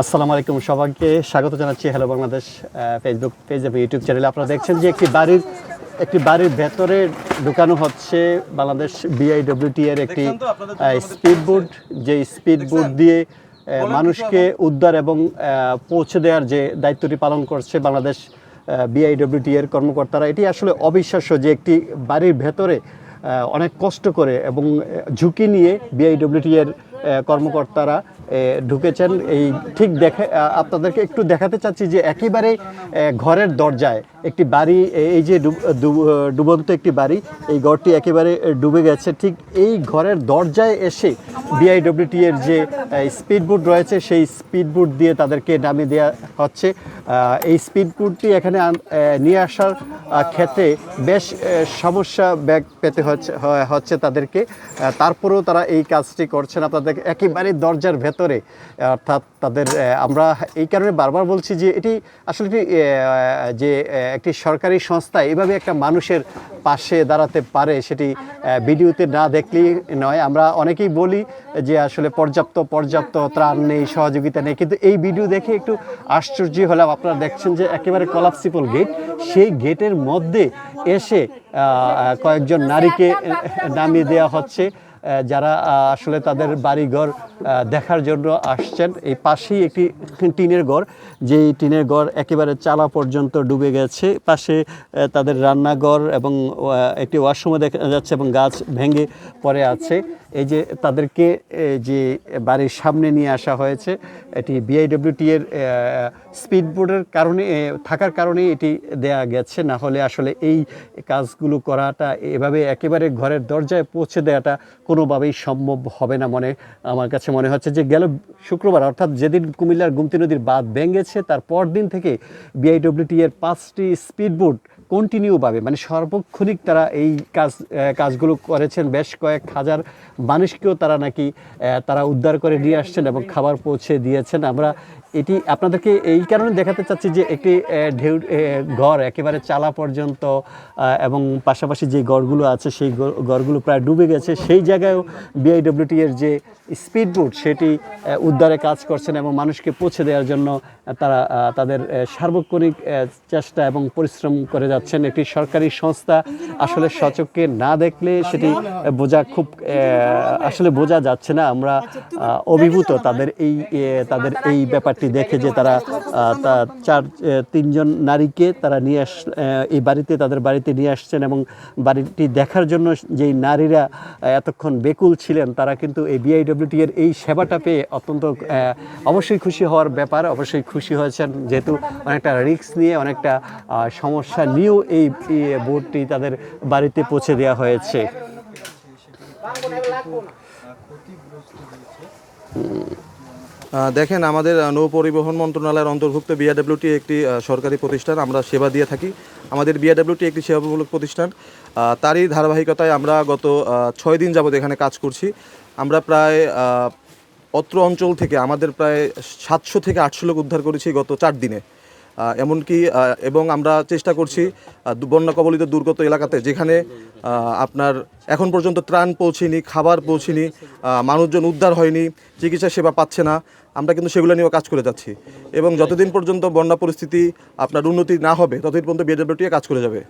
আসসালামু আলাইকুম সবাইকে। স্বাগত জানাচ্ছি হ্যালো বাংলাদেশ ফেসবুক পেজ এবং ইউটিউব চ্যানেলে আপনারা দেখছেন যে একটি বাড়ির একটি বাড়ির ভেতরে ঢুকানো হচ্ছে বাংলাদেশ বিআইডব্লিউটি এর একটি স্পিড বোট যে স্পিড বোট দিয়ে মানুষকে উদ্ধার এবং পৌঁছে দেওয়ার যে দায়িত্বটি পালন করছে বাংলাদেশ বিআইডব্লিউটি এর কর্মকর্তারা এটি আসলে অবিশ্বাস্য যে একটি বাড়ির ভেতরে অনেক কষ্ট করে এবং ঝুঁকি নিয়ে বিআইডব্লিউটি এর কর্মকর্তারা ঢুকেছেন। এই ঠিক দেখে আপনাদেরকে একটু দেখাতে চাচ্ছি যে একেবারে ঘরের দরজায় একটি বাড়ি এই যে ডুব- ডুব- ডুবন্ত একটি বাড়ি, এই ঘরটি একেবারে ডুবে গেছে। ঠিক এই ঘরের দরজায় এসে বিআইডব্লিউটি এর যে স্পিডবোট রয়েছে, সেই স্পিডবোট দিয়ে তাদেরকে নামিয়ে দেওয়া হচ্ছে। এই স্পিডবোটটি এখানে নিয়ে আসার ক্ষেত্রে বেশ সমস্যা ব্যাগ পেতে হচ্ছে হচ্ছে তাদেরকে। তারপরেও তারা এই কাজটি করছেন। আপনাদের একেবারে দরজার ভেতরে। অর্থাৎ তাদের আমরা এই কারণে বারবার বলছি যে এটি আসলে যে একটি সরকারি সংস্থা, এভাবে একটা মানুষের পাশে দাঁড়াতে পারে সেটি ভিডিওতে না দেখলেই নয়। আমরা অনেকেই বলি যে আসলে পর্যাপ্ত পর্যাপ্ত ত্রাণ নেই, সহযোগিতা নেই, কিন্তু এই ভিডিও দেখে একটু আশ্চর্য হলাম। আপনারা দেখছেন যে একেবারে কলাপসিপল গেট। সেই গেটের মধ্যে এসে কয়েকজন নারীকে নামিয়ে দেওয়া হচ্ছে। যারা আসলে তাদের বাড়িঘর দেখার জন্য আসছেন। এই পাশেই একটি টিনের ঘর, যেই টিনের ঘর একেবারে চালা পর্যন্ত ডুবে গেছে। পাশে তাদের রান্নাঘর এবং একটি ওয়াশরুমও দেখা যাচ্ছে এবং গাছ ভেঙে পড়ে আছে। এই যে তাদেরকে যে বাড়ির সামনে নিয়ে আসা হয়েছে, এটি বিআইডব্লিউটি এর স্পিডবোর্ডের কারণে থাকার কারণে এটি দেয়া গেছে। না হলে আসলে এই কাজগুলো করাটা, এভাবে একেবারে ঘরের দরজায় পৌঁছে দেওয়াটা কোনোভাবেই সম্ভব হবে না মনে আমার কাছে মনে হচ্ছে যে গেল শুক্রবার, অর্থাৎ যেদিন কুমিল্লার গুমতি নদীর বাঁধ ভেঙেছে, তার পরদিন থেকে বিআইডব্লিউটি এর পাঁচটি স্পিডবোট কন্টিনিউভাবে মানে সর্বক্ষণিক তারা এই কাজ কাজগুলো করেছেন। বেশ কয়েক হাজার মানুষকেও তারা নাকি তারা উদ্ধার করে নিয়ে আসছেন এবং খাবার পৌঁছে দিয়েছেন। আমরা এটি আপনাদেরকে এই কারণে দেখাতে চাচ্ছি যে একটি ঢেউ ঘর একেবারে চালা পর্যন্ত এবং পাশাপাশি যে গড়গুলো আছে, সেই ঘরগুলো প্রায় ডুবে গেছে। সেই জায়গায়ও বিআইডব্লিউটি এর যে স্পিডবোট সেটি উদ্ধারে কাজ করছেন এবং মানুষকে পৌঁছে দেওয়ার জন্য তারা তাদের সার্বক্ষণিক চেষ্টা এবং পরিশ্রম করে যাচ্ছেন। একটি সরকারি সংস্থা আসলে সচককে না দেখলে সেটি বোঝা খুব আসলে বোঝা যাচ্ছে না। আমরা অভিভূত তাদের এই তাদের এই ব্যাপারটি দেখে যে তারা চার তিনজন নারীকে তারা নিয়ে আস এই বাড়িতে, তাদের বাড়িতে নিয়ে আসছেন এবং বাড়িটি দেখার জন্য যেই নারীরা, এতক্ষণ বেকুল ছিলেন, তারা কিন্তু এই বিআইডব্লিউটি এর এই সেবাটা পেয়ে অত্যন্ত অবশ্যই খুশি হওয়ার ব্যাপার, অবশ্যই খুশি হয়েছেন যেহেতু অনেকটা রিস্ক নিয়ে, অনেকটা সমস্যা নিয়েও এই বোর্ডটি তাদের বাড়িতে পৌঁছে দেওয়া হয়েছে। দেখেন আমাদের নৌ পরিবহন মন্ত্রণালয়ের অন্তর্ভুক্ত বিআরডব্লিউটি একটি সরকারি প্রতিষ্ঠান, আমরা সেবা দিয়ে থাকি। আমাদের বিআরডব্লিউটি একটি সেবামূলক প্রতিষ্ঠান। তারই ধারাবাহিকতায় আমরা গত ছয় দিন যাবত এখানে কাজ করছি। আমরা প্রায় অত্র অঞ্চল থেকে আমাদের প্রায় সাতশো থেকে আটশো লোক উদ্ধার করেছি গত চার দিনে। এমনকি এবং আমরা চেষ্টা করছি বন্যা কবলিত দুর্গত এলাকাতে যেখানে আপনার এখন পর্যন্ত ত্রাণ পৌঁছেনি, খাবার পৌঁছেনি মানুষজন উদ্ধার হয়নি, চিকিৎসা সেবা পাচ্ছে না, আমরা কিন্তু সেগুলো নিয়েও কাজ করে যাচ্ছি। এবং যতদিন পর্যন্ত বন্যা পরিস্থিতি আপনার উন্নতি না হবে, ততদিন পর্যন্ত বিএডব্লিউটি কাজ করে যাবে।